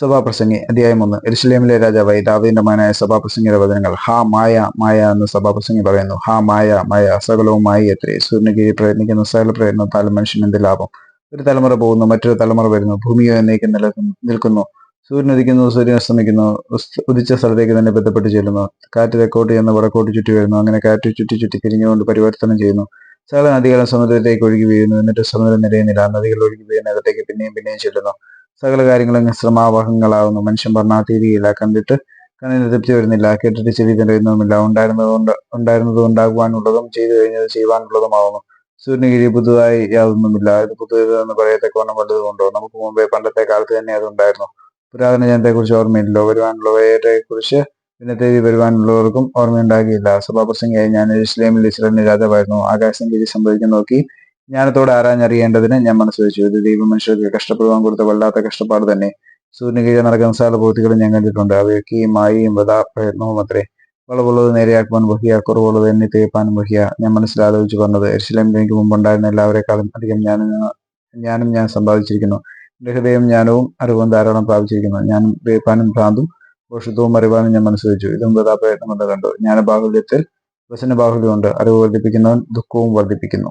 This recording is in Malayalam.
സഭാപ്രസംഗി അധ്യായം ഒന്ന്. എരുസലേമിലെ രാജാവായി ദാവിന്റെ മകനായ സഭാപ്രസംഗിയുടെ വചനങ്ങൾ. ഹാ മായ മായ എന്ന് സഭാപ്രസംഗി പറയുന്നു. ഹാ മായ മായ സകലവും മായ എത്രേ സൂര്യന് കീഴിൽ പ്രയത്നിക്കുന്ന സകല പ്രയത്നത്താലും മനുഷ്യന് എന്ത് ലാഭം? ഒരു തലമുറ പോകുന്നു മറ്റൊരു തലമുറ വരുന്നു. ഭൂമിയോ എന്നേക്ക് നിൽക്കുന്നു. സൂര്യൻ ഉദിക്കുന്നു സൂര്യൻ അസ്തമിക്കുന്നു. ഉദിച്ച സ്ഥലത്തേക്ക് തന്നെ ബന്ധപ്പെട്ട് ചെല്ലുന്നു. കാറ്റ് തെക്കോട്ട് ചെന്ന് വടക്കോട്ട് ചുറ്റി വരുന്നു. അങ്ങനെ കാറ്റ് ചുറ്റി ചുറ്റി തിരിഞ്ഞുകൊണ്ട് പരിവർത്തനം ചെയ്യുന്നു. സകല നദികളും സമുദ്രത്തിലേക്ക് ഒഴുകി വീഴുന്നു. എന്നിട്ട് സമുദ്രം നിറയുന്നില്ല നദികൾ ഒഴുകി വീഴുന്ന അകത്തേക്ക് പിന്നെയും പിന്നെയും ചെല്ലുന്നു. സകല കാര്യങ്ങളും ശ്രമാവഹങ്ങളാവുന്നു മനുഷ്യൻ പറഞ്ഞാൽ തീരുകയില്ല കണ്ടിട്ട് കണ്ണിന് തൃപ്തി വരുന്നില്ല. കേട്ടിട്ട് ചെവി തെളിയുന്നതുമില്ല ഉണ്ടായിരുന്നത് കൊണ്ട് ഉണ്ടായിരുന്നത് ഉണ്ടാകുവാനുള്ളതും ചെയ്തു കഴിഞ്ഞത് ചെയ്യുവാനുള്ളതുമാവുന്നു. സൂര്യന് കീഴിൽ പുതുതായി യാതൊന്നുമില്ല. ഇത് പുതിയത് എന്ന് പറയത്തക്കവണ്ണം വലുതുകൊണ്ടോ നമുക്ക് മുമ്പേ പണ്ടത്തെ കാലത്ത് തന്നെ അത് ഉണ്ടായിരുന്നു പുരാതന ജനത്തെക്കുറിച്ച് ഓർമ്മയില്ലല്ലോ. വരുവാനുള്ളവരെ കുറിച്ച് പിന്നെ തേടി വരുവാനുള്ളവർക്കും ഓർമ്മയുണ്ടാകിയില്ല സഭാപ്രസംഗിയായി ഞാൻ ഇസ്ലാമിൽ ഇസ്രേലിന് രാജാവായിരുന്നു. ആകാശം കീഴി സംഭവിക്കാൻ നോക്കി ജ്ഞാനത്തോടെ ആരാഞ്ഞറിയേണ്ടതിന് ഞാൻ മനസ്സ് വെച്ചു. ഇത് ദൈവം മനുഷ്യർക്ക് കഷ്ടപ്പെടുവാൻ കൊടുത്ത വല്ലാത്ത കഷ്ടപ്പാട് തന്നെ. സൂര്യന് കീഴിൽ നടക്കുന്ന സാല പ്രവൃത്തികളും ഞാൻ കണ്ടിട്ടുണ്ട്. അവയൊക്കെ ഈ മായയും വധാ പ്രയത്നവും അത്രേ. വളവുള്ളത് നേരെയാക്കുവാൻ വഹിയ കുറവുള്ളത് എന്നെ തേപ്പാനും വഹിയ. ഞാൻ മനസ്സിലാലോചിച്ച് പറഞ്ഞത് എരിശിലേമിൽ എനിക്ക് മുമ്പുണ്ടായിരുന്ന എല്ലാവരെക്കാളും അധികം ഞാൻ ഞാനും ഞാൻ സമ്പാദിച്ചിരിക്കുന്നു. എന്റെ ഹൃദയം ജ്ഞാനവും അറിവും ധാരാളം പ്രാപിച്ചിരിക്കുന്നു. ഞാൻ തേപ്പാനും ഭ്രാന്തും ഭോഷത്വവും അറിവാനും ഞാൻ മനസ്സ് വെച്ചു. ഇതും വധാ പ്രയത്നം കൊണ്ട് കണ്ടു. ജ്ഞാനബാഹുല്യത്തിൽ വസന ബാഹുല്യമുണ്ട് അറിവ് വർദ്ധിപ്പിക്കുന്നവൻ ദുഃഖവും വർദ്ധിപ്പിക്കുന്നു.